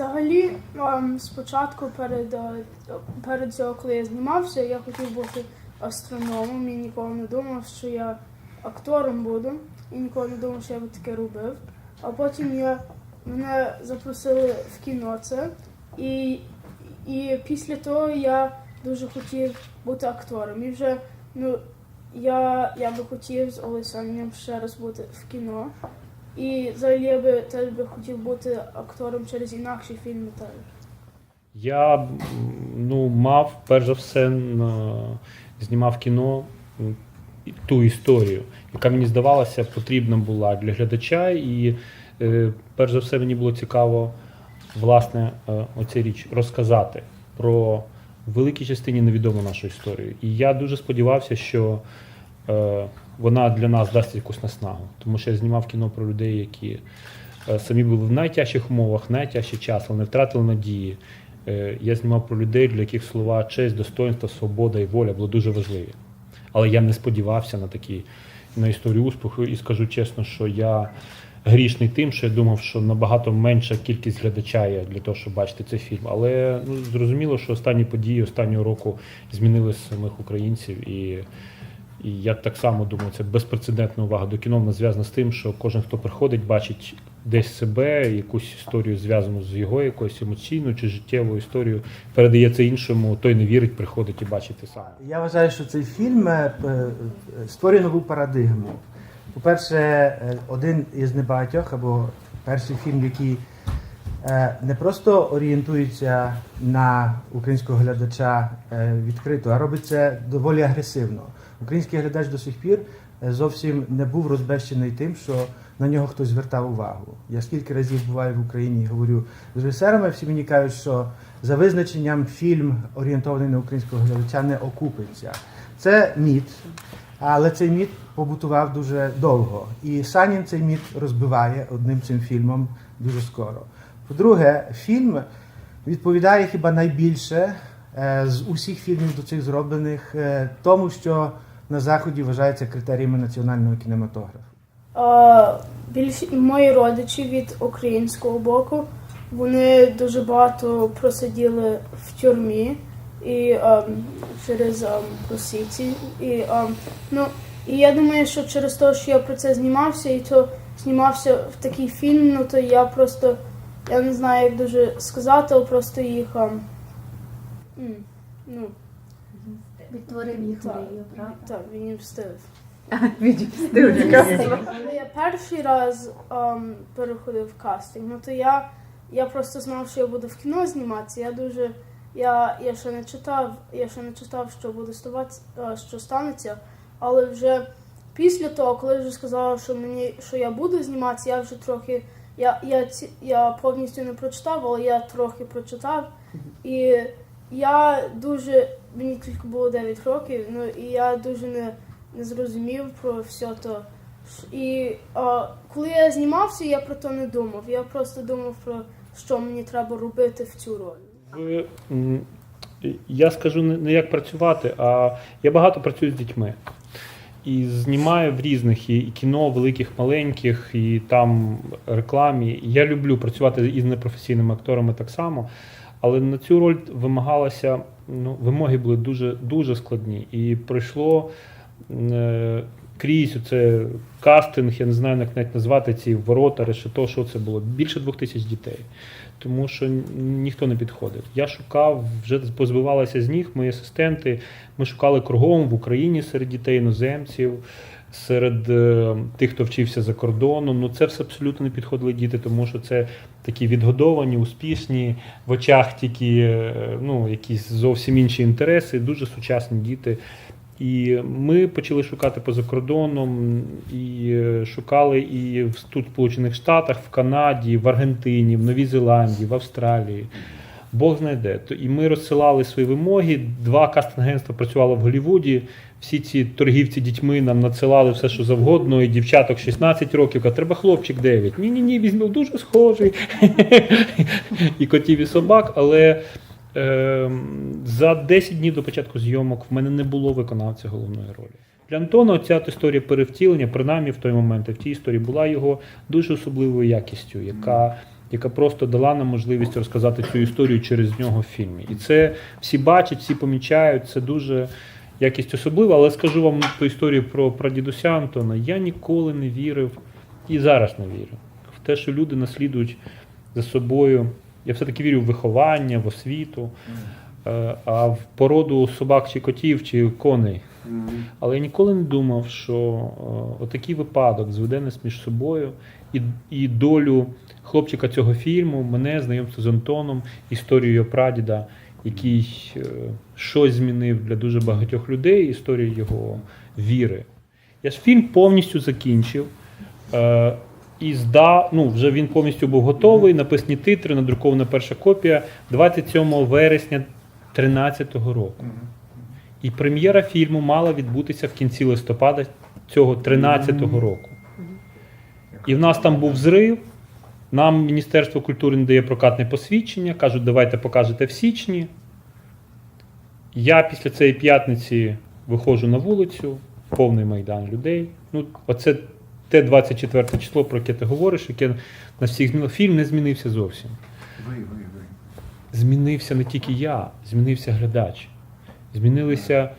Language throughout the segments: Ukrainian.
ем, спочатку перед, е, перед цього, коли я знімався, я хотів бути астрономом і ніколи не думав, що я актором буду. І ніколи не думав, що я би таке робив. А потім я, мене запросили в кіно це. І, і після того я дуже хотів бути актором. І вже ну, я, я би хотів з Олесанням ще раз бути в кіно. І взагалі я би теж би хотів бути актором через інакші фільми теж. Я ну, мав, перш за все, знімав кіно ту історію, яка мені здавалася потрібна була для глядача. І е, перш за все мені було цікаво власне е, оця річ розказати про великій частині невідому нашу історію. І я дуже сподівався, що вона для нас дасть якусь наснагу. Тому що я знімав кіно про людей, які е, самі були в найтяжчих умовах, найтяжчий час, але не втратили надії. Е, Я знімав про людей, для яких слова честь, достоинство, свобода і воля були дуже важливі. Але я не сподівався на такі на історію успіху і скажу чесно, що я грішний тим, що я думав, що набагато менша кількість глядача є для того, щоб бачити цей фільм. Але ну, зрозуміло, що останні події останнього року змінили самих українців і. І я так само думаю, це безпрецедентна увага до кіно вона зв'язана з тим, що кожен, хто приходить, бачить десь себе, якусь історію зв'язану з його якоюсь емоційною чи життєвою історією, передає це іншому, той не вірить, приходить і бачить те саме. Я вважаю, що цей фільм е, е, створює нову парадигму. По-перше, е, один із небагатьох, або перший фільм, який не просто орієнтується на українського глядача відкрито, а робить це доволі агресивно. Український глядач до сих пір е, зовсім не був розбещений тим, що на нього хтось звертав увагу. Я скільки разів буваю в Україні і говорю з режисерами, всі мені кажуть, що за визначенням фільм, орієнтований на українського глядача, не окупиться. Це міт, але цей міт побутував дуже довго. І Санін цей міт розбиває одним цим фільмом дуже скоро. По-друге, фільм відповідає хіба найбільше е, з усіх фільмів до цих зроблених е, тому, що на Заході вважається критеріями національного кінематографу. А, більш мої родичі від українського боку, вони дуже багато просиділи в тюрмі і ем, через ем, російці. І, ем, ну, і я думаю, що через те, що я про це знімався, і то знімався в такий фільм, ну то я просто я не знаю, як дуже сказати, просто їх. м, ну, Відтворив їх мрію, правда? так, він їм встиг. Коли я перший раз ем, переходив кастинг, ну то я, я просто знав, що я буду в кіно зніматися. Я дуже. Я, я ще не читав, я ще не читав, що буде ставати, е, що станеться. Але вже після того, коли вже сказала, що мені що я буду зніматися, я вже трохи. Я, я, ці- я повністю не прочитав, але я трохи прочитав. І я дуже. Мені тільки було 9 років, ну і я дуже не, не зрозумів про все то. І а, коли я знімався, я про то не думав. Я просто думав про що мені треба робити в цю роль. Ви, я скажу не як працювати, а я багато працюю з дітьми. І знімаю в різних і кіно, великих, маленьких, і там рекламі. Я люблю працювати із непрофесійними акторами так само. Але на цю роль вимагалося, ну, вимоги були дуже, дуже складні. І пройшло е, крізь це кастинг, я не знаю, як навіть назвати ці ворота, решето, що це було. Більше двох тисяч дітей. Тому що ніхто не підходив. Я шукав, вже позбивалися з ніг, мої асистенти. Ми шукали кругом в Україні серед дітей іноземців, серед е, тих, хто вчився за кордоном. Ну це все абсолютно не підходили діти, тому що це такі відгодовані, успішні, в очах тільки е, ну, якісь зовсім інші інтереси, дуже сучасні діти. І ми почали шукати поза кордоном, і е, шукали і тут в Сполучених Штатах, в Канаді, в Аргентині, в Новій Зеландії, в Австралії. Бог знайде. І ми розсилали свої вимоги. Два кастинг-агентства працювало в Голлівуді. Всі ці торгівці дітьми нам надсилали все, що завгодно, і дівчаток 16 років, кажуть, треба хлопчик 9. Ні, ні, ні, візьмемо дуже схожий. і котів, і собак. Але е, за 10 днів до початку зйомок в мене не було виконавця головної ролі. Для Антона ця історія перевтілення, принаймні в той момент, в тій історії була його дуже особливою якістю, яка яка просто дала нам можливість розказати цю історію через нього в фільмі. І це всі бачать, всі помічають. Це дуже якість особлива. Але скажу вам ту історію про прадідуся Антона. Я ніколи не вірив і зараз не вірю в те, що люди наслідують за собою. Я все-таки вірю в виховання, в освіту, е, а в породу собак чи котів чи коней. Але я ніколи не думав, що е, отакий випадок зведе нас між собою і, і долю хлопчика цього фільму, мене, знайомство з Антоном, історію його прадіда, який е, щось змінив для дуже багатьох людей, історію його віри. Я ж фільм повністю закінчив. Е, і здав, ну, вже він повністю був готовий, написані титри, надрукована перша копія 27 вересня 2013 року. І прем'єра фільму мала відбутися в кінці листопада цього 13-го року. І в нас там був зрив. Нам Міністерство культури не дає прокатне посвідчення, кажуть, давайте покажете в січні. Я після цієї п'ятниці виходжу на вулицю, повний майдан людей. Ну, оце те 24 число, про яке ти говориш, яке на всіх змінило. Фільм не змінився зовсім. Змінився не тільки я, змінився глядач. Змінилися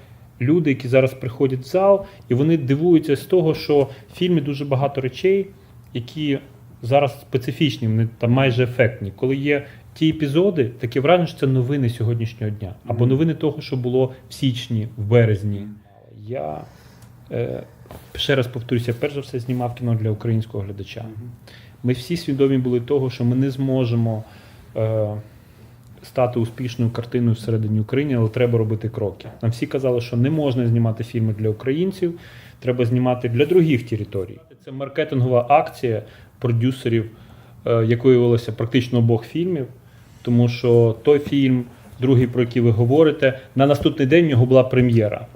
люди, які зараз приходять в зал, і вони дивуються з того, що в фільмі дуже багато речей, які зараз специфічні, вони там майже ефектні. Коли є ті епізоди, таке враження, що це новини сьогоднішнього дня, або новини того, що було в січні, в березні. Я е, ще раз повторюся, перш за все знімав кіно для українського глядача. Ми всі свідомі були того, що ми не зможемо е, стати успішною картиною всередині України, але треба робити кроки. Нам всі казали, що не можна знімати фільми для українців, треба знімати для других територій. Це маркетингова акція продюсерів, е, як виявилося, практично обох фільмів, тому що той фільм, другий, про який ви говорите, на наступний день в нього була прем'єра.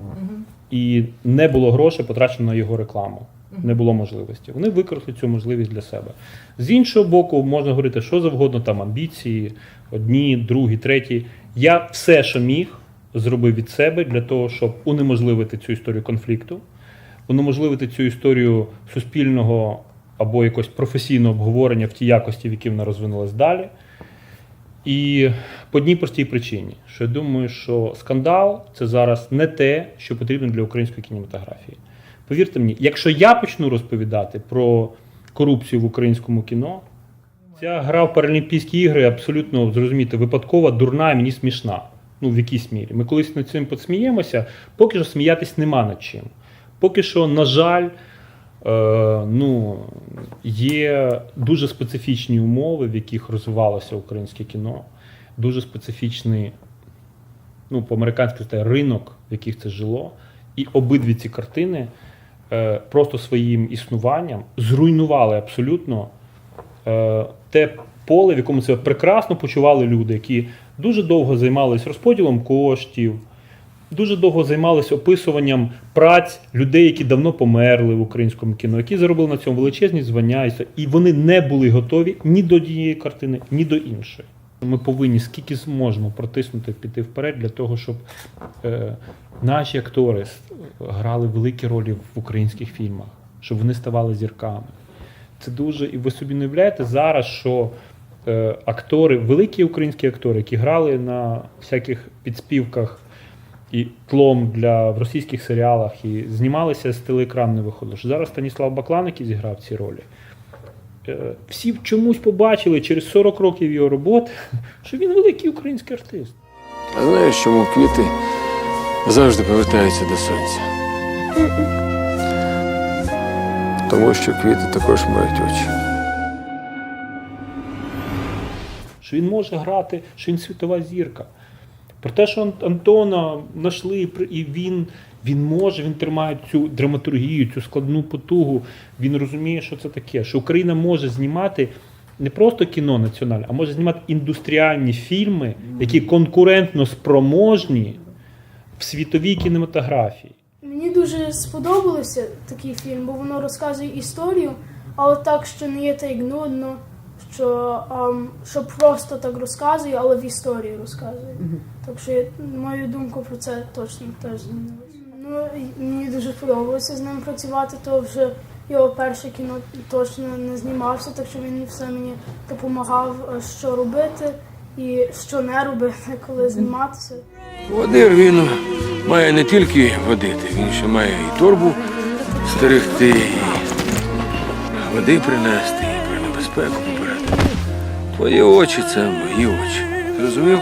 І не було грошей потрачено на його рекламу. Не було можливості. Вони використали цю можливість для себе. З іншого боку, можна говорити, що завгодно, там амбіції, одні, другі, треті. Я все, що міг, зробив від себе для того, щоб унеможливити цю історію конфлікту, унеможливити цю історію суспільного або якогось професійного обговорення в тій якості, в якій вона розвинулась далі. І по одній простій причині, що я думаю, що скандал це зараз не те, що потрібно для української кінематографії. Повірте мені, якщо я почну розповідати про корупцію в українському кіно, ця гра в Паралімпійські ігри абсолютно зрозуміти випадкова, дурна і мені смішна. Ну, в якійсь мірі. Ми колись над цим посміємося, поки що сміятись нема над чим. Поки що, на жаль, е, ну, є дуже специфічні умови, в яких розвивалося українське кіно, дуже специфічний, ну, по-американськи ринок, в яких це жило. І обидві ці картини просто своїм існуванням зруйнували абсолютно е, те поле, в якому себе прекрасно почували люди, які дуже довго займалися розподілом коштів, дуже довго займалися описуванням праць людей, які давно померли в українському кіно, які заробили на цьому величезні звання, і вони не були готові ні до однієї картини, ні до іншої. Ми повинні скільки зможемо протиснути, піти вперед для того, щоб е, наші актори грали великі ролі в українських фільмах, щоб вони ставали зірками. Це дуже, і ви собі не уявляєте зараз, що е, актори, великі українські актори, які грали на всяких підспівках і тлом для в російських серіалах і знімалися з телеекран не виходило. Що зараз Станіслав Баклан, зіграв ці ролі. Е, Всі чомусь побачили через 40 років його роботи, що він великий український артист. А знаєш, чому квіти завжди повертаються до сонця? Тому що квіти також мають очі. що він може грати, що він світова зірка. Про те, що Антона знайшли, і він, він може, він тримає цю драматургію, цю складну потугу. Він розуміє, що це таке, що Україна може знімати не просто кіно національне, а може знімати індустріальні фільми, які конкурентно спроможні в світовій кінематографії. Мені дуже сподобалося такий фільм, бо воно розказує історію, але так, що не є так нудно, що, ам, що просто так розказує, але в історії розказує. Так що я, мою думку про це точно теж змінилося. Ну, мені дуже подобалося з ним працювати, то вже його перше кіно точно не знімався, так що він все мені допомагав, е, що робити і що не робити, коли зніматися. Водир він має не тільки водити, він ще має і торбу стерегти, і води принести, і про небезпеку попередити. Твої очі це мої очі. Зрозумів?